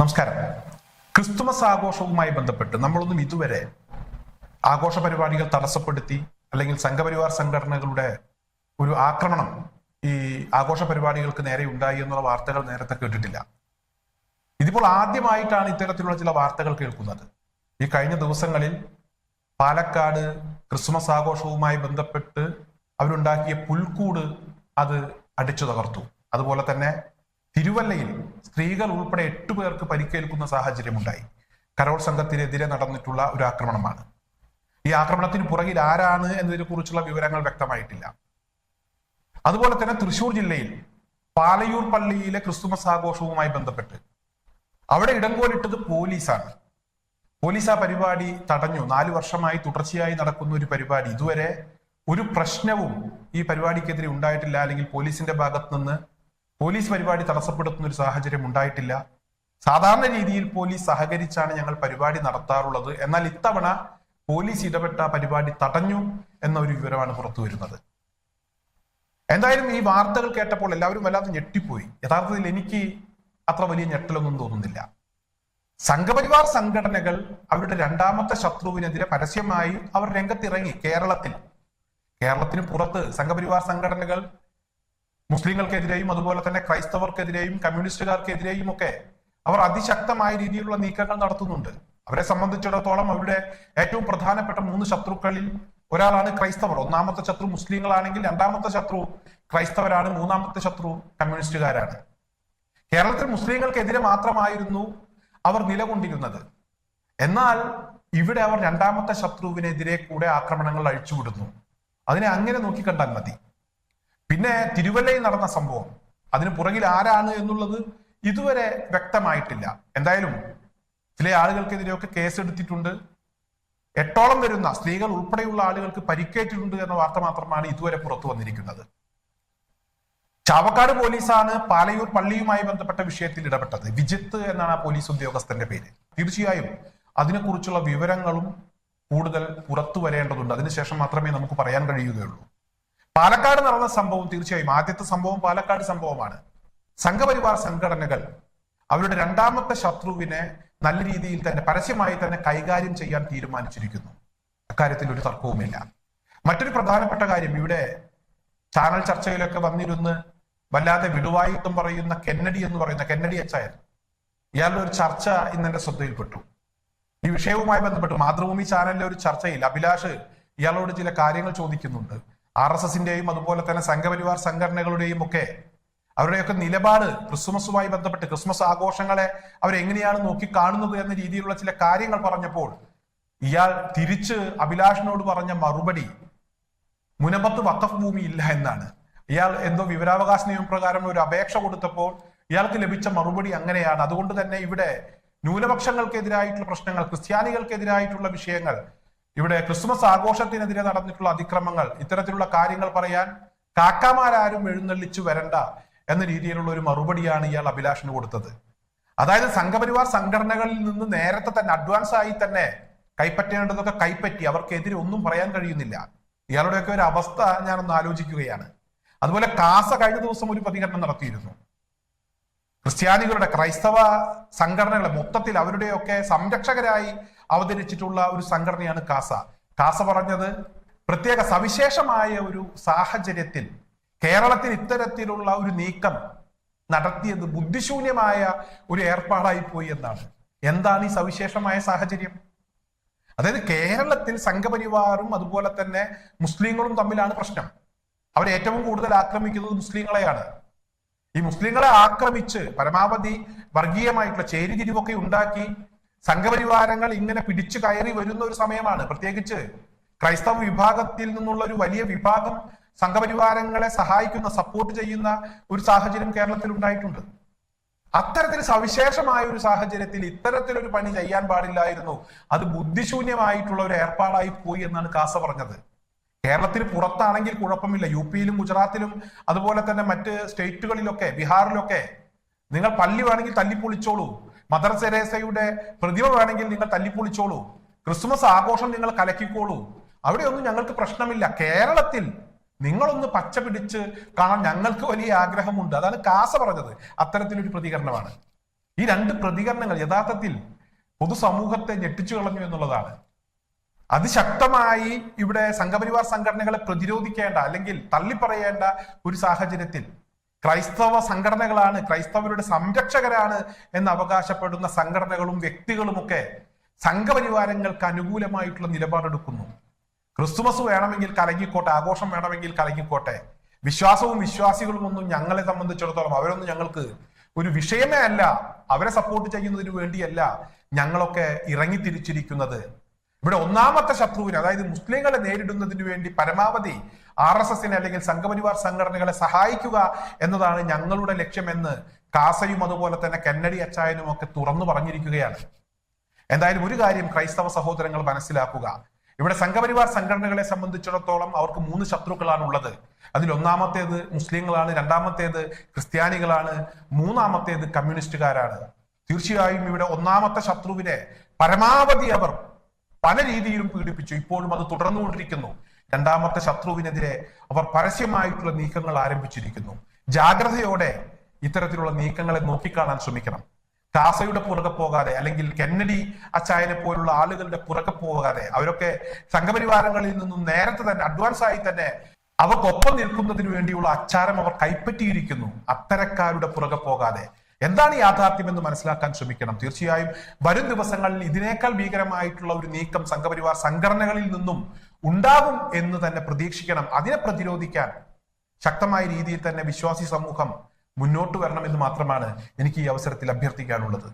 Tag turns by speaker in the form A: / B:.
A: നമസ്കാരം. ക്രിസ്തുമസ് ആഘോഷവുമായി ബന്ധപ്പെട്ട് നമ്മളൊന്നും ഇതുവരെ ആഘോഷ പരിപാടികൾ തടസ്സപ്പെടുത്തി അല്ലെങ്കിൽ സംഘപരിവാർ സംഘടനകളുടെ ഒരു ആക്രമണം ഈ ആഘോഷ പരിപാടികൾക്ക് നേരെ ഉണ്ടായി എന്നുള്ള വാർത്തകൾ നേരത്തെ കേട്ടിട്ടില്ല. ഇതിപ്പോൾ ആദ്യമായിട്ടാണ് ഇത്തരത്തിലുള്ള ചില വാർത്തകൾ കേൾക്കുന്നത്. ഈ കഴിഞ്ഞ ദിവസങ്ങളിൽ പാലക്കാട് ക്രിസ്മസ് ആഘോഷവുമായി ബന്ധപ്പെട്ട് അവരുണ്ടാക്കിയ പുൽക്കൂട് അത് അടിച്ചു തകർത്തു. അതുപോലെ തന്നെ തിരുവല്ലയിൽ സ്ത്രീകൾ ഉൾപ്പെടെ എട്ടു പേർക്ക് പരിക്കേൽക്കുന്ന സാഹചര്യമുണ്ടായി. കരോൾ സംഘത്തിനെതിരെ നടന്നിട്ടുള്ള ഒരു ആക്രമണമാണ്. ഈ ആക്രമണത്തിന് പുറകിൽ ആരാണ് എന്നതിനെ കുറിച്ചുള്ള വിവരങ്ങൾ വ്യക്തമായിട്ടില്ല. അതുപോലെ തന്നെ തൃശൂർ ജില്ലയിൽ പാലയൂർ പള്ളിയിലെ ക്രിസ്തുമസ് ആഘോഷവുമായി ബന്ധപ്പെട്ട് അവിടെ ഇടങ്കോലിട്ടത് പോലീസാണ്. പോലീസ് ആ പരിപാടി തടഞ്ഞു. നാല് വർഷമായി തുടർച്ചയായി നടക്കുന്ന ഒരു പരിപാടി. ഇതുവരെ ഒരു പ്രശ്നവും ഈ പരിപാടിക്കെതിരെ ഉണ്ടായിട്ടില്ല. അല്ലെങ്കിൽ പോലീസിന്റെ ഭാഗത്ത് നിന്ന് പോലീസ് പരിപാടി തടസ്സപ്പെടുത്തുന്ന ഒരു സാഹചര്യം ഉണ്ടായിട്ടില്ല. സാധാരണ രീതിയിൽ പോലീസ് സഹകരിച്ചാണ് ഞങ്ങൾ പരിപാടി നടത്താറുള്ളത്. എന്നാൽ ഇത്തവണ പോലീസ് ഇടപെട്ട പരിപാടി തടഞ്ഞു എന്ന ഒരു വിവരമാണ് പുറത്തു വരുന്നത്. എന്തായാലും ഈ വാർത്തകൾ കേട്ടപ്പോൾ എല്ലാവരും വല്ലാതെ ഞെട്ടിപ്പോയി. യഥാർത്ഥത്തിൽ എനിക്ക് അത്ര വലിയ ഞെട്ടലൊന്നും തോന്നുന്നില്ല. സംഘപരിവാർ സംഘടനകൾ അവരുടെ രണ്ടാമത്തെ ശത്രുവിനെതിരെ പരസ്യമായി അവർ രംഗത്തിറങ്ങി കേരളത്തിൽ. കേരളത്തിന് പുറത്ത് സംഘപരിവാർ സംഘടനകൾ മുസ്ലിങ്ങൾക്കെതിരെയും അതുപോലെ തന്നെ ക്രൈസ്തവർക്കെതിരെയും കമ്മ്യൂണിസ്റ്റുകാർക്കെതിരെയും ഒക്കെ അവർ അതിശക്തമായ രീതിയിലുള്ള നീക്കങ്ങൾ നടത്തുന്നുണ്ട്. അവരെ സംബന്ധിച്ചിടത്തോളം അവരുടെ ഏറ്റവും പ്രധാനപ്പെട്ട മൂന്ന് ശത്രുക്കളിൽ ഒരാളാണ് ക്രൈസ്തവർ. ഒന്നാമത്തെ ശത്രു മുസ്ലിങ്ങളാണെങ്കിൽ രണ്ടാമത്തെ ശത്രു ക്രൈസ്തവരാണ് മൂന്നാമത്തെ ശത്രു കമ്മ്യൂണിസ്റ്റുകാരാണ്. കേരളത്തിൽ മുസ്ലിങ്ങൾക്കെതിരെ മാത്രമായിരുന്നു അവർ നിലകൊണ്ടിരുന്നത്. എന്നാൽ ഇവിടെ അവർ രണ്ടാമത്തെ ശത്രുവിനെതിരെ കൂടെ ആക്രമണങ്ങൾ അഴിച്ചുവിടുന്നു. അതിനെ അങ്ങനെ നോക്കിക്കണ്ടാൽ മതി. പിന്നെ തിരുവല്ലയിൽ നടന്ന സംഭവം. അതിന് പുറകിൽ ആരാണ് എന്നുള്ളത് ഇതുവരെ വ്യക്തമായിട്ടില്ല. എന്തായാലും ചില ആളുകൾക്കെതിരെയൊക്കെ കേസെടുത്തിട്ടുണ്ട്. എട്ടോളം വരുന്ന സ്ത്രീകൾ ഉൾപ്പെടെയുള്ള ആളുകൾക്ക് പരിക്കേറ്റിട്ടുണ്ട് എന്ന വാർത്ത മാത്രമാണ് ഇതുവരെ പുറത്തു വന്നിരിക്കുന്നത്. ചാവക്കാട് പോലീസാണ് പാലയൂർ പള്ളിയുമായി ബന്ധപ്പെട്ട വിഷയത്തിൽ ഇടപെട്ടത്. വിജിത്ത് എന്നാണ് ആ പോലീസ് ഉദ്യോഗസ്ഥന്റെ പേര്. തീർച്ചയായും അതിനെക്കുറിച്ചുള്ള വിവരങ്ങളും കൂടുതൽ പുറത്തു വരേണ്ടതുണ്ട്. അതിനുശേഷം മാത്രമേ നമുക്ക് പറയാൻ കഴിയുകയുള്ളൂ. പാലക്കാട് നടന്ന സംഭവം തീർച്ചയായും ആദ്യത്തെ സംഭവം പാലക്കാട് സംഭവമാണ്. സംഘപരിവാർ സംഘടനകൾ അവരുടെ രണ്ടാമത്തെ ശത്രുവിനെ നല്ല രീതിയിൽ തന്നെ പരസ്യമായി തന്നെ കൈകാര്യം ചെയ്യാൻ തീരുമാനിച്ചിരിക്കുന്നു. അക്കാര്യത്തിൽ ഒരു തർക്കവുമില്ല. മറ്റൊരു പ്രധാനപ്പെട്ട കാര്യം ഇവിടെ ചാനൽ ചർച്ചയിലൊക്കെ വന്നിരുന്ന് വല്ലാതെ വിടുവായുത്തം പറയുന്ന കെന്നഡി എന്ന് പറയുന്ന കെന്നഡി അച്ചായൻ ഇയാളുടെ ഒരു ചർച്ച ഇന്ന് എന്റെ ശ്രദ്ധയിൽപ്പെട്ടു. ഈ വിഷയവുമായി ബന്ധപ്പെട്ട് മാതൃഭൂമി ചാനലിലെ ഒരു ചർച്ചയിൽ അഭിലാഷ് ഇയാളോട് ചില കാര്യങ്ങൾ ചോദിക്കുന്നുണ്ട്. ആർ എസ് എസിന്റെയും അതുപോലെ തന്നെ സംഘപരിവാർ സംഘടനകളുടെയും ഒക്കെ അവരുടെയൊക്കെ നിലപാട് ക്രിസ്മസുമായി ബന്ധപ്പെട്ട് ക്രിസ്മസ് ആഘോഷങ്ങളെ അവരെങ്ങനെയാണ് നോക്കി കാണുന്നത് എന്ന രീതിയിലുള്ള ചില കാര്യങ്ങൾ പറഞ്ഞപ്പോൾ ഇയാൾ തിരിച്ച് അഭിലാഷിനോട് പറഞ്ഞ മറുപടി മുനമ്പത്ത് വക്കഫ് ഭൂമി ഇല്ല എന്നാണ്. ഇയാൾ എന്തോ വിവരാവകാശ നിയമപ്രകാരം ഒരു അപേക്ഷ കൊടുത്തപ്പോൾ ഇയാൾക്ക് ലഭിച്ച മറുപടി അങ്ങനെയാണ്. അതുകൊണ്ട് തന്നെ ഇവിടെ ന്യൂനപക്ഷങ്ങൾക്കെതിരായിട്ടുള്ള പ്രശ്നങ്ങൾ ക്രിസ്ത്യാനികൾക്കെതിരായിട്ടുള്ള വിഷയങ്ങൾ ഇവിടെ ക്രിസ്മസ് ആഘോഷത്തിനെതിരെ നടന്നിട്ടുള്ള അതിക്രമങ്ങൾ ഇത്തരത്തിലുള്ള കാര്യങ്ങൾ പറയാൻ കാക്കാമാരാരും എഴുന്നള്ളിച്ചു വരണ്ട എന്ന രീതിയിലുള്ള ഒരു മറുപടിയാണ് ഇയാൾ അഭിലാഷിന് കൊടുത്തത്. അതായത് സംഘപരിവാർ സംഘടനകളിൽ നിന്ന് നേരത്തെ തന്നെ അഡ്വാൻസ് ആയി തന്നെ കൈപ്പറ്റേണ്ടതൊക്കെ കൈപ്പറ്റി അവർക്കെതിരെ ഒന്നും പറയാൻ കഴിയുന്നില്ല. ഇയാളുടെയൊക്കെ ഒരു അവസ്ഥ ഞാനൊന്ന് ആലോചിക്കുകയാണ്. അതുപോലെ കാസ കഴിഞ്ഞ ദിവസം ഒരു പ്രതികരണം നടത്തിയിരുന്നു. ക്രിസ്ത്യാനികളുടെ ക്രൈസ്തവ സംഘടനകളെ മൊത്തത്തിൽ അവരുടെയൊക്കെ സംരക്ഷകരായി അവതരിച്ചിട്ടുള്ള ഒരു സംഘടനയാണ് കാസ. കാസ പറഞ്ഞത് പ്രത്യേക സവിശേഷമായ ഒരു സാഹചര്യത്തിൽ കേരളത്തിൽ ഇത്തരത്തിലുള്ള ഒരു നീക്കം നടത്തിയത് ബുദ്ധിശൂന്യമായ ഒരു ഏർപ്പാടായി പോയി എന്നാണ്. എന്താണ് ഈ സവിശേഷമായ സാഹചര്യം? അതായത് കേരളത്തിൽ സംഘപരിവാറും അതുപോലെ തന്നെ മുസ്ലിങ്ങളും തമ്മിലാണ് പ്രശ്നം. അവർ ഏറ്റവും കൂടുതൽ ആക്രമിക്കുന്നത് മുസ്ലിങ്ങളെയാണ്. ഈ മുസ്ലിങ്ങളെ ആക്രമിച്ച് പരമാവധി വർഗീയമായിട്ടുള്ള ചേരിതിരിവൊക്കെ ഉണ്ടാക്കി സംഘപരിവാരങ്ങൾ ഇങ്ങനെ പിടിച്ചു കയറി വരുന്ന ഒരു സമയമാണ്. പ്രത്യേകിച്ച് ക്രൈസ്തവ വിഭാഗത്തിൽ നിന്നുള്ള ഒരു വലിയ വിഭാഗം സംഘപരിവാരങ്ങളെ സഹായിക്കുന്ന സപ്പോർട്ട് ചെയ്യുന്ന ഒരു സാഹചര്യം കേരളത്തിൽ ഉണ്ടായിട്ടുണ്ട്. അത്തരത്തിൽ സവിശേഷമായ ഒരു സാഹചര്യത്തിൽ ഇത്തരത്തിലൊരു പണി ചെയ്യാൻ പാടില്ലായിരുന്നു. അത് ബുദ്ധിശൂന്യമായിട്ടുള്ള ഒരു ഏർപ്പാടായി പോയി എന്നാണ് കാസ പറഞ്ഞത്. കേരളത്തിന് പുറത്താണെങ്കിൽ കുഴപ്പമില്ല. യു പിയിലും ഗുജറാത്തിലും അതുപോലെ തന്നെ മറ്റ് സ്റ്റേറ്റുകളിലൊക്കെ ബീഹാറിലൊക്കെ നിങ്ങൾ പള്ളി വേണമെങ്കിൽ തല്ലിപ്പൊളിച്ചോളൂ. മദർ തെരേസയുടെ പ്രതിമ വേണമെങ്കിൽ നിങ്ങൾ തല്ലിപ്പൊളിച്ചോളൂ. ക്രിസ്മസ് ആഘോഷം നിങ്ങൾ കലക്കിക്കോളൂ. അവിടെയൊന്നും ഞങ്ങൾക്ക് പ്രശ്നമില്ല. കേരളത്തിൽ നിങ്ങളൊന്ന് പച്ച പിടിച്ച് കാണാൻ ഞങ്ങൾക്ക് വലിയ ആഗ്രഹമുണ്ട്. അതാണ് കാസ പറഞ്ഞത്. അത്തരത്തിലൊരു പ്രതികരണമാണ്. ഈ രണ്ട് പ്രതികരണങ്ങൾ യഥാർത്ഥത്തിൽ പൊതുസമൂഹത്തെ ഞെട്ടിച്ചു കളഞ്ഞു എന്നുള്ളതാണ്. അതിശക്തമായി ഇവിടെ സംഘപരിവാർ സംഘടനകളെ പ്രതിരോധിക്കേണ്ട അല്ലെങ്കിൽ തള്ളിപ്പറയേണ്ട ഒരു സാഹചര്യത്തിൽ ക്രൈസ്തവ സംഘടനകളാണ് ക്രൈസ്തവരുടെ സംരക്ഷകരാണ് എന്ന് അവകാശപ്പെടുന്ന സംഘടനകളും വ്യക്തികളുമൊക്കെ സംഘപരിവാരങ്ങൾക്ക് അനുകൂലമായിട്ടുള്ള നിലപാടെടുക്കുന്നു. ക്രിസ്തുമസ് വേണമെങ്കിൽ കലങ്ങിക്കോട്ടെ ആഘോഷം വേണമെങ്കിൽ കലങ്ങിക്കോട്ടെ. വിശ്വാസവും വിശ്വാസികളും ഒന്നും ഞങ്ങളെ സംബന്ധിച്ചിടത്തോളം അവരൊന്നും ഞങ്ങൾക്ക് ഒരു വിഷയമേ അല്ല. അവരെ സപ്പോർട്ട് ചെയ്യുന്നതിന് വേണ്ടിയല്ല ഞങ്ങളൊക്കെ ഇറങ്ങിത്തിരിച്ചിരിക്കുന്നത് ഇവിടെ ഒന്നാമത്തെ ശത്രുവിന് അതായത് മുസ്ലിങ്ങളെ നേരിടുന്നതിന് വേണ്ടി പരമാവധി ആർ എസ് എസിനെ അല്ലെങ്കിൽ സംഘപരിവാർ സംഘടനകളെ സഹായിക്കുക എന്നതാണ് ഞങ്ങളുടെ ലക്ഷ്യമെന്ന് കാസയും അതുപോലെ തന്നെ കന്നഡി അച്ചായനും ഒക്കെ തുറന്നു പറഞ്ഞിരിക്കുകയാണ്. എന്തായാലും ഒരു കാര്യം ക്രൈസ്തവ സഹോദരങ്ങൾ മനസ്സിലാക്കുക. ഇവിടെ സംഘപരിവാർ സംഘടനകളെ സംബന്ധിച്ചിടത്തോളം അവർക്ക് മൂന്ന് ശത്രുക്കളാണ് ഉള്ളത്. അതിൽ ഒന്നാമത്തേത് മുസ്ലിങ്ങളാണ് രണ്ടാമത്തേത് ക്രിസ്ത്യാനികളാണ് മൂന്നാമത്തേത് കമ്മ്യൂണിസ്റ്റുകാരാണ്. തീർച്ചയായും ഇവിടെ ഒന്നാമത്തെ ശത്രുവിനെ പരമാവധി അവർ പല രീതിയിലും പീഡിപ്പിച്ചു. ഇപ്പോഴും അത് തുടർന്നുകൊണ്ടിരിക്കുന്നു. രണ്ടാമത്തെ ശത്രുവിനെതിരെ അവർ പരസ്യമായിട്ടുള്ള നീക്കങ്ങൾ ആരംഭിച്ചിരിക്കുന്നു. ജാഗ്രതയോടെ ഇത്തരത്തിലുള്ള നീക്കങ്ങളെ നോക്കിക്കാണാൻ ശ്രമിക്കണം. കാസയുടെ പുറകെ പോകാതെ അല്ലെങ്കിൽ കെന്നഡി അച്ചായനെ പോലുള്ള ആളുകളുടെ പുറകെ പോകാതെ അവരൊക്കെ സംഘപരിവാരങ്ങളിൽ നിന്നും നേരത്തെ തന്നെ അഡ്വാൻസ് ആയി തന്നെ അവർക്കൊപ്പം നിൽക്കുന്നതിന് വേണ്ടിയുള്ള അച്ചാരം അവർ കൈപ്പറ്റിയിരിക്കുന്നു. അത്തരക്കാരുടെ പുറകെ പോകാതെ. എന്താണ് യാഥാർത്ഥ്യം എന്ന് മനസ്സിലാക്കാൻ ശ്രമിക്കണം. തീർച്ചയായും വരും ദിവസങ്ങളിൽ ഇതിനേക്കാൾ ഭീകരമായിട്ടുള്ള ഒരു നീക്കം സംഘപരിവാർ സംഘടനകളിൽ നിന്നും ഉണ്ടാകും എന്ന് തന്നെ പ്രതീക്ഷിക്കണം. അതിനെ പ്രതിരോധിക്കാൻ ശക്തമായ രീതിയിൽ തന്നെ വിശ്വാസി സമൂഹം മുന്നോട്ട് വരണമെന്ന് മാത്രമാണ് എനിക്ക് ഈ അവസരത്തിൽ അഭ്യർത്ഥിക്കാനുള്ളത്.